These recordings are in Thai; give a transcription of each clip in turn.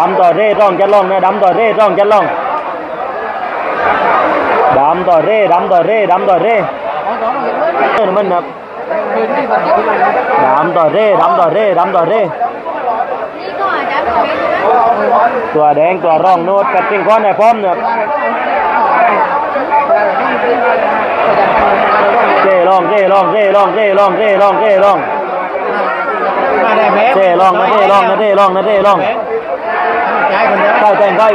ดำต่อเร่ร่องจะล่องนะดำต่อเร่ร่องจะล่องดำต่อเร่ดำต่อเร่ดำต่อเร่เออมันนะดำต่อเร่ดำต่อเร่ดำต่อเร่นี่ก่อนจะไปใช่ไหมตัวแดงตัวร่องโน้ตกัดติ้งก้อนในพร้อมเนี่ยเร่ร่องเร่ร่องเร่ร่องเร่ร่องเร่ร่องเร่ร่องมาได้แพ้เร่ร่องนะเร่ร่องนะเร่ร่องนะเร่ร่อง ใจคนเดียวใกล้แต่งใกล้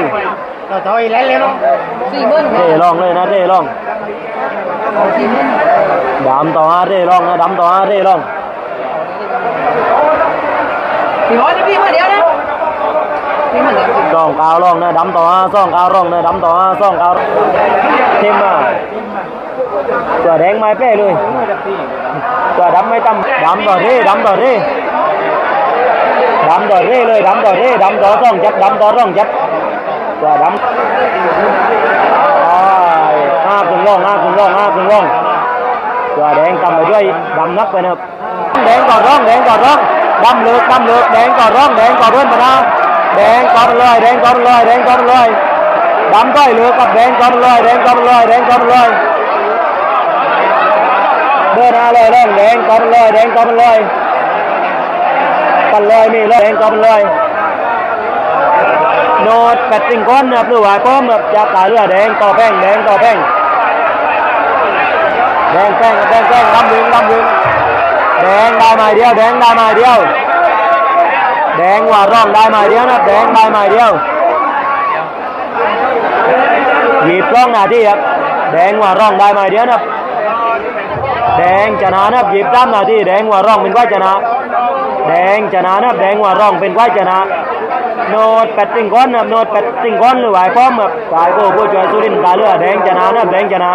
เราถอยแล้วเลยเนาะสี่หมื่นเร่ร่องเลยนะเร่ร่องสี่หมื่นดำต่อห้าเร่ร่องนะดำต่อห้าเร่ร่องพี่บอลพี่มาเดี๋ยวนะพี่มาเดี๋ยวซ่องกาวร่องนะดำต่อห้าซ่องกาวร่องนะดำต่อห้าซ่องกาวเต็มมาตัวแดงไม้เป้เลยตัวดำไม่ต่ำดำต่อเร่ดำต่อเร่ ดำต่อเร่เลยดำต่อเร่ดำต่อร่องจัดดำต่อร่องจัดตัวดำอ้ายห้าคุณร่องห้าคุณร่องห้าคุณร่องตัวแดงกำไปด้วยดำนักไปนะครับแดงก่อนร่องแดงก่อนร่องดำเลือกดำเลือกแดงก่อนร่องแดงก่อนเรื่อนมานะแดงก่อนเลยแดงก่อนเลยแดงก่อนเลยดำก้อยเลือกกับแดงก่อนเลยแดงก่อนเลยแดงก่อนเลยเดินหน้าเลยเร่งแดงก่อนเลยแดงก่อนเลย กันเลยมีเลยแดงก่อนเลยโนดแปดติงก้อนนะครับหรือว่าก้อมแบบจากตาเรือแดงต่อแป้งแดงต่อแป้งแดงแป้งแดงแป้งลำลึงลำลึงแดงได้มาเดียวแดงได้มาเดียว แดงว่าร่องได้มาเดียวนะแดงได้มาเดียวหยิบร่องหน้าที่ครับแดงว่าร่องได้มาเดียวนะครับ แดงชนะนะครับหยิบตามหน้าที่แดงว่าร่องเป็นว่ายชนะ แดงชนะนะครับแดงว่าร่องเป็นว่ายชนะ โนดแปดติงก้อนนะครับโนดแปดติงก้อนหรือหวายป้อมแบบสายโก้ผู้ช่วยสุรินทร์ตาเลือแดงชนะนะครับแดงชนะ